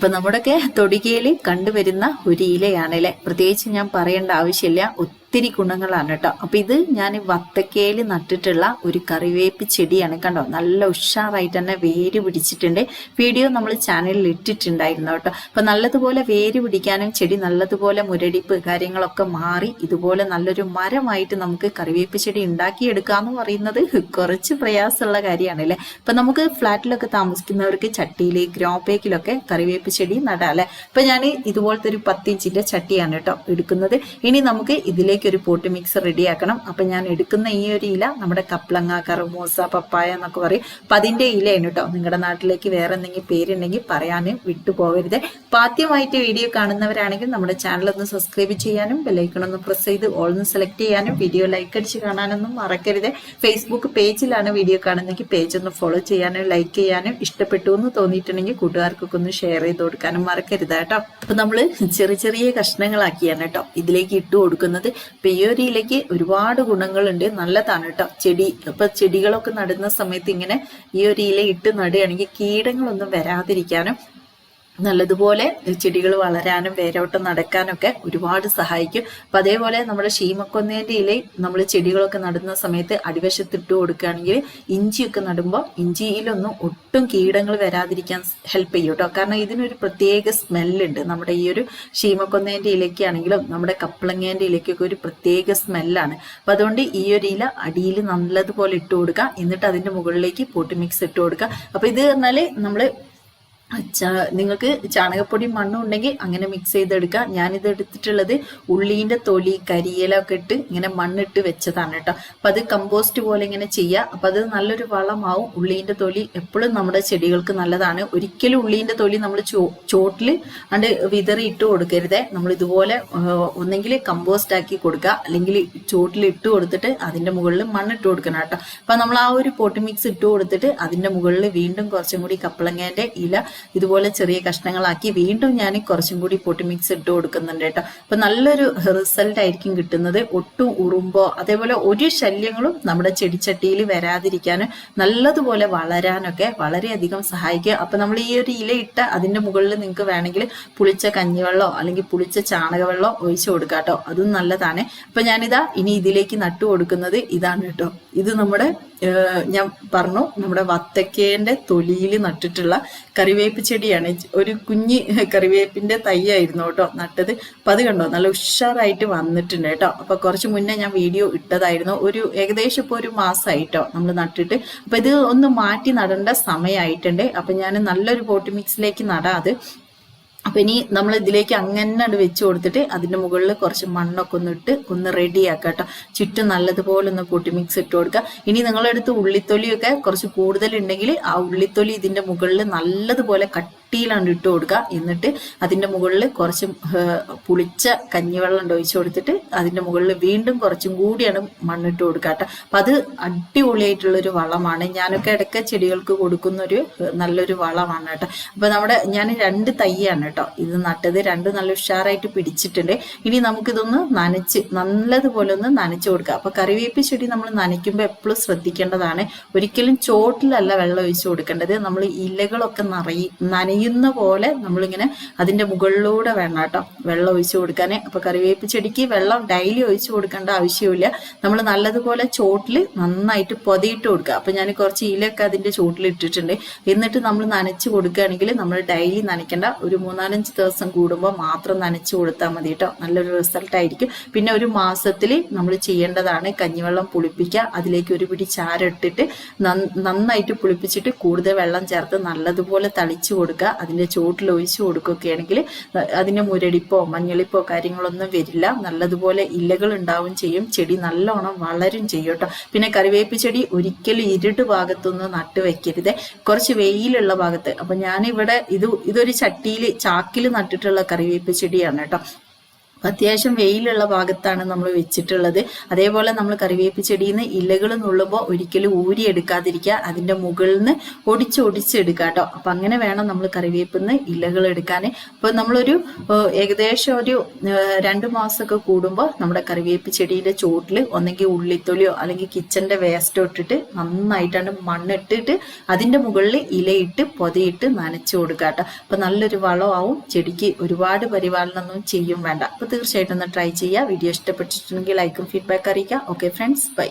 അപ്പൊ നമ്മുടെയൊക്കെ തൊടികയിൽ കണ്ടുവരുന്ന ഒരു ഇലയാണല്ലേ? പ്രത്യേകിച്ച് ഞാൻ പറയേണ്ട ആവശ്യമില്ല. ഒത്തിരി ഗുണങ്ങളാണ് കേട്ടോ. അപ്പൊ ഇത് ഞാൻ വത്തക്കയിൽ നട്ടിട്ടുള്ള ഒരു കറിവേപ്പ് ചെടിയാണ് കണ്ടോ? നല്ല ഉഷാറായിട്ട് തന്നെ വേര് പിടിച്ചിട്ടുണ്ട്. വീഡിയോ നമ്മൾ ചാനലിൽ ഇട്ടിട്ടുണ്ടായിരുന്നു കേട്ടോ. അപ്പൊ നല്ലതുപോലെ വേര് പിടിക്കാനും ചെടി നല്ലതുപോലെ മുരടിപ്പ് കാര്യങ്ങളൊക്കെ മാറി ഇതുപോലെ നല്ലൊരു മരമായിട്ട് നമുക്ക് കറിവേപ്പ് ചെടി ഉണ്ടാക്കിയെടുക്കുക എന്ന് പറയുന്നത് കുറച്ച് പ്രയാസമുള്ള കാര്യമാണല്ലേ അപ്പൊ നമുക്ക് ഫ്ലാറ്റിലൊക്കെ താമസിക്കുന്നവർക്ക് ചട്ടിയിൽ ഗ്രോ പേക്കിലൊക്കെ കറിവേപ്പ് ചെടി നടാം അല്ലേ? അപ്പൊ ഞാൻ ഇതുപോലത്തെ ഒരു പത്തിഞ്ചിന്റെ ചട്ടിയാണ് കേട്ടോ എടുക്കുന്നത്. ഇനി നമുക്ക് ഇതിലേക്ക് ഒരു പോട്ട് മിക്സ് റെഡിയാക്കണം അപ്പം ഞാൻ എടുക്കുന്ന ഈ ഒരു ഇല നമ്മുടെ കപ്ലങ്ങ കറുമൂസ പപ്പായ എന്നൊക്കെ പറയും. അപ്പം അതിന്റെ ഇലയാണ് കേട്ടോ നിങ്ങളുടെ നാട്ടിലേക്ക് വേറെ എന്തെങ്കിലും പേരുണ്ടെങ്കിൽ പറയാനും വിട്ടുപോകരുത്. അപ്പം ആദ്യമായിട്ട് വീഡിയോ കാണുന്നവരാണെങ്കിൽ നമ്മുടെ ചാനൽ ഒന്ന് സബ്സ്ക്രൈബ് ചെയ്യാനും ബെല്ലൈക്കൺ ഒന്ന് പ്രസ് ചെയ്ത് ഓൾന്ന് സെലക്ട് ചെയ്യാനും വീഡിയോ ലൈക്ക് അടിച്ച് കാണാനൊന്നും മറക്കരുത്. ഫേസ്ബുക്ക് പേജിലാണ് വീഡിയോ കാണുന്നെങ്കിൽ പേജ് ഒന്ന് ഫോളോ ചെയ്യാനും ലൈക്ക് ചെയ്യാനും ഇഷ്ടപ്പെട്ടു എന്ന് തോന്നിയിട്ടുണ്ടെങ്കിൽ കൂട്ടുകാർക്കൊക്കെ ഒന്ന് ഷെയർ ചെയ്ത് കൊടുക്കാനും മറക്കരുത് കേട്ടോ. അപ്പം നമ്മൾ ചെറിയ ചെറിയ കഷ്ണങ്ങളാക്കിയാണ് കേട്ടോ ഇതിലേക്ക് ഇട്ട് കൊടുക്കുന്നത്. ഒരു ഇലയ്ക്ക് ഒരുപാട് ഗുണങ്ങളുണ്ട്. നല്ലതാണ് കേട്ടോ ചെടി. അപ്പൊ ചെടികളൊക്കെ നടുന്ന സമയത്ത് ഇങ്ങനെ ഈ ഒരു ഇല ഇട്ട് നടുകയാണെങ്കിൽ കീടങ്ങളൊന്നും വരാതിരിക്കാനും നല്ലതുപോലെ ചെടികൾ വളരാനും വേരോട്ടം നടക്കാനൊക്കെ ഒരുപാട് സഹായിക്കും. അപ്പം അതേപോലെ നമ്മുടെ ഷീമക്കൊന്നേന്റെ ഇലയിൽ നമ്മൾ ചെടികളൊക്കെ നടുന്ന സമയത്ത് അടിവശത്തിട്ട് കൊടുക്കുകയാണെങ്കിൽ ഇഞ്ചിയൊക്കെ നടുമ്പോൾ ഇഞ്ചിയിലൊന്നും ഒട്ടും കീടങ്ങൾ വരാതിരിക്കാൻ ഹെൽപ്പ് ചെയ്യും കേട്ടോ. കാരണം ഇതിനൊരു പ്രത്യേക സ്മെല്ലുണ്ട്. നമ്മുടെ ഈ ഒരു ഷീമക്കൊന്നേന്റെ ഇലയ്ക്കാണെങ്കിലും നമ്മുടെ കപ്പളങ്ങേന്റെ ഇലയ്ക്കൊക്കെ ഒരു പ്രത്യേക സ്മെല്ലാണ്. അപ്പം അതുകൊണ്ട് ഈ ഒരു ഇല അടിയിൽ നല്ലതുപോലെ ഇട്ട് കൊടുക്കുക. എന്നിട്ട് അതിന്റെ മുകളിലേക്ക് പോട്ട് മിക്സ് ഇട്ട് കൊടുക്കുക. അപ്പം ഇത് പറഞ്ഞാൽ നമ്മൾ നിങ്ങൾക്ക് ചാണകപ്പൊടി മണ്ണും ഉണ്ടെങ്കിൽ അങ്ങനെ മിക്സ് ചെയ്തെടുക്കാം. ഞാനിത് എടുത്തിട്ടുള്ളത് ഉള്ളീന്റെ തൊലി കരിയിലൊക്കെ ഇട്ട് ഇങ്ങനെ മണ്ണിട്ട് വെച്ചതാണ് കേട്ടോ. അപ്പം അത് കമ്പോസ്റ്റ് പോലെ ഇങ്ങനെ ചെയ്യുക അപ്പം അത് നല്ലൊരു വളമാവും. ഉള്ളീന്റെ തൊലി എപ്പോഴും നമ്മുടെ ചെടികൾക്ക് നല്ലതാണ്. ഒരിക്കലും ഉള്ളീന്റെ തൊലി നമ്മൾ ചോ ചോട്ടിൽ അണ്ട് വിതറി ഇട്ട് കൊടുക്കരുതേ. നമ്മൾ ഇതുപോലെ ഒന്നെങ്കിൽ കമ്പോസ്റ്റ് ആക്കി കൊടുക്കുക. അല്ലെങ്കിൽ ചോട്ടിൽ ഇട്ട് കൊടുത്തിട്ട് അതിന്റെ മുകളിൽ മണ്ണിട്ട് കൊടുക്കണം കേട്ടോ. അപ്പം നമ്മൾ ആ ഒരു പോട്ട് മിക്സ് ഇട്ട് കൊടുത്തിട്ട് അതിന്റെ മുകളിൽ വീണ്ടും കുറച്ചും കൂടി കപ്പളങ്ങേന്റെ ഇല ഇതുപോലെ ചെറിയ കഷ്ണങ്ങളാക്കി വീണ്ടും ഞാൻ കുറച്ചും കൂടി പൊട്ടി മിക്സ് ഇട്ട് കൊടുക്കുന്നുണ്ട് കേട്ടോ. അപ്പൊ നല്ലൊരു റിസൾട്ട് ആയിരിക്കും കിട്ടുന്നത്. ഒട്ടും ഉറുമ്പോ അതേപോലെ ഒരു ശല്യങ്ങളും നമ്മുടെ ചെടിച്ചട്ടിയിൽ വരാതിരിക്കാനും നല്ലതുപോലെ വളരാനൊക്കെ വളരെയധികം സഹായിക്കുക അപ്പൊ നമ്മൾ ഈ ഒരു ഇല ഇട്ട അതിന്റെ മുകളിൽ നിങ്ങൾക്ക് വേണമെങ്കിൽ പുളിച്ച കഞ്ഞിവെള്ളമോ അല്ലെങ്കിൽ പുളിച്ച ചാണകവെള്ളമോ ഒഴിച്ചു കൊടുക്കുക കേട്ടോ. അതും നല്ലതാണ്. അപ്പൊ ഞാനിതാ ഇനി ഇതിലേക്ക് നട്ടു കൊടുക്കുന്നത് ഇതാണ് കേട്ടോ. ഇത് നമ്മുടെ ഞാൻ പറഞ്ഞു നമ്മുടെ വത്തക്കേന്റെ തൊലിയിൽ നട്ടിട്ടുള്ള കറിവേപ്പ് ചെടിയാണ്. ഒരു കുഞ്ഞി കറിവേപ്പിന്റെ തൈയായിരുന്നു കേട്ടോ നട്ടത്. അപ്പൊ അത് കണ്ടോ? നല്ല ഉഷാറായിട്ട് വന്നിട്ടുണ്ട് കേട്ടോ. അപ്പൊ കുറച്ച് മുന്നേ ഞാൻ വീഡിയോ ഇട്ടതായിരുന്നു. ഒരു ഏകദേശം ഇപ്പൊ ഒരു മാസമായിട്ടോ നമ്മൾ നട്ടിട്ട്. അപ്പൊ ഇത് ഒന്ന് മാറ്റി നടേണ്ട സമയമായിട്ടുണ്ട്. അപ്പൊ ഞാൻ നല്ലൊരു പോട്ട് മിക്സിലേക്ക് നടാത് അപ്പൊ ഇനി നമ്മൾ ഇതിലേക്ക് അങ്ങനെ വെച്ച് കൊടുത്തിട്ട് അതിന്റെ മുകളിൽ കുറച്ച് മണ്ണൊക്കെ ഒന്ന് ഇട്ട് ഒന്ന് റെഡി ആക്കുക കേട്ടോ. ചുറ്റും നല്ലതുപോലെ ഒന്ന് കൂട്ടി മിക്സ് ഇട്ട് കൊടുക്കുക ഇനി നിങ്ങളെടുത്ത് ഉള്ളിത്തൊലിയൊക്കെ കുറച്ച് കൂടുതൽ ഉണ്ടെങ്കിൽ ആ ഉള്ളിത്തൊലി ഇതിന്റെ മുകളിൽ നല്ലതുപോലെ കട്ടിയിലാണ് ഇട്ട് കൊടുക്കുക. എന്നിട്ട് അതിന്റെ മുകളിൽ കുറച്ച് പുളിച്ച കഞ്ഞിവെള്ളം ഒഴിച്ചു കൊടുത്തിട്ട് അതിന്റെ മുകളിൽ വീണ്ടും കുറച്ചും കൂടിയാണ് മണ്ണിട്ട് കൊടുക്കുക കേട്ടോ. അപ്പൊ അത് അടിപൊളിയായിട്ടുള്ള ഒരു വളമാണ്. ഞാനൊക്കെ ഇടയ്ക്ക് ചെടികൾക്ക് കൊടുക്കുന്ന ഒരു നല്ലൊരു വളമാണ് കേട്ടോ. അപ്പൊ നമ്മുടെ ഞാൻ രണ്ട് തയ്യാണ് കേട്ടോ ഇത് നട്ടത്. രണ്ട് നല്ല ഉഷാറായിട്ട് പിടിച്ചിട്ടുണ്ട്. ഇനി നമുക്കിതൊന്ന് നനച്ച് നല്ലതുപോലെ ഒന്ന് നനച്ചു കൊടുക്കുക. അപ്പൊ കറിവേപ്പ് ചെടി നമ്മൾ നനയ്ക്കുമ്പോൾ എപ്പോഴും ശ്രദ്ധിക്കേണ്ടതാണ്. ഒരിക്കലും ചോട്ടിലല്ല വെള്ളം ഒഴിച്ചു കൊടുക്കേണ്ടത്. നമ്മൾ ഇലകളൊക്കെ നിറയി നനയുന്ന പോലെ നമ്മളിങ്ങനെ അതിന്റെ മുകളിലൂടെ വേണം കേട്ടോ. വെള്ളം ഒഴിച്ചു കൊടുക്കാനേ. അപ്പൊ കറിവേപ്പ് ചെടിക്ക് വെള്ളം ഡെയിലി ഒഴിച്ചു കൊടുക്കേണ്ട ആവശ്യമില്ല നമ്മൾ നല്ലതുപോലെ ചോട്ടിൽ നന്നായിട്ട് പൊതിയിട്ട് കൊടുക്കുക. അപ്പൊ ഞാൻ കുറച്ച് ഇലയൊക്കെ അതിന്റെ ചോട്ടിൽ ഇട്ടിട്ടുണ്ട്. എന്നിട്ട് നമ്മൾ നനച്ച് കൊടുക്കുകയാണെങ്കിൽ നമ്മൾ ഡെയിലി നനയ്ക്കേണ്ട ഒരു മൂന്നാലഞ്ച് ദിവസം കൂടുമ്പോൾ മാത്രം നനച്ച് കൊടുത്താൽ മതി കേട്ടോ. നല്ലൊരു റിസൾട്ട് ആയിരിക്കും. പിന്നെ ഒരു മാസത്തിൽ നമ്മൾ ചെയ്യേണ്ടതാണ് കഞ്ഞിവെള്ളം പുളിപ്പിക്കുക. അതിലേക്ക് ഒരു പിടി ചാരം ഇട്ടിട്ട് നന്നായിട്ട് പുളിപ്പിച്ചിട്ട് കൂടുതൽ വെള്ളം ചേർത്ത് നല്ലതുപോലെ തളിച്ചു കൊടുക്കുക. അതിന്റെ ചുവട്ടിൽ ഒഴിച്ചു കൊടുക്കുകയാണെങ്കിൽ അതിന്റെ മുരടിപ്പോ മഞ്ഞളിപ്പോ കാര്യങ്ങളൊന്നും വരില്ല. നല്ലതുപോലെ ഇലകൾ ഉണ്ടാവും ചെയ്യും. ചെടി നല്ലോണം വളരും ചെയ്യും പിന്നെ കറിവേപ്പ് ചെടി ഒരിക്കലും ഇരുട്ട് ഭാഗത്തൊന്നും നട്ടു വെക്കരുത്. കുറച്ച് വെയിലുള്ള ഭാഗത്ത്. അപ്പൊ ഞാനിവിടെ ഇത് ഇതൊരു ചട്ടിയിൽ ചാക്കിൽ നട്ടിട്ടുള്ള കറിവേപ്പ് ചെടിയാണ് കേട്ടോ. അത്യാവശ്യം വെയിലുള്ള ഭാഗത്താണ് നമ്മൾ വെച്ചിട്ടുള്ളത്. അതേപോലെ നമ്മൾ കറിവേപ്പ് ചെടിയിൽ നിന്ന് ഇലകൾ നുള്ളുമ്പോൾ ഒരിക്കലും ഊരി എടുക്കാതിരിക്കുക. അതിന്റെ മുകളിൽ നിന്ന് ഒടിച്ചൊടിച്ചെടുക്കുക കേട്ടോ. അപ്പം അങ്ങനെ വേണം നമ്മൾ കറിവേപ്പിൽ നിന്ന് ഇലകൾ എടുക്കാൻ അപ്പോൾ നമ്മളൊരു ഏകദേശം ഒരു രണ്ട് മാസമൊക്കെ കൂടുമ്പോൾ നമ്മുടെ കറിവേപ്പ് ചെടിയുടെ ചോട്ടിൽ ഒന്നെങ്കിൽ ഉള്ളിത്തൊലിയോ അല്ലെങ്കിൽ കിച്ചന്റെ വേസ്റ്റോ ഇട്ടിട്ട് നന്നായിട്ടാണ് മണ്ണിട്ടിട്ട് അതിന്റെ മുകളിൽ ഇലയിട്ട് പൊതയിട്ട് നനച്ചു കൊടുക്കുക കേട്ടോ. അപ്പം നല്ലൊരു വളമാവും. ചെടിക്ക് ഒരുപാട് പരിപാലനമൊന്നും ചെയ്യും വേണ്ട. അപ്പൊ തീർച്ചയായിട്ടും ഒന്ന് ട്രൈ ചെയ്യുക. വീഡിയോ ഇഷ്ടപ്പെട്ടിട്ടുണ്ടെങ്കിൽ ലൈക്കും ഫീഡ്ബാക്ക് അറിയിക്കുക. Okay friends bye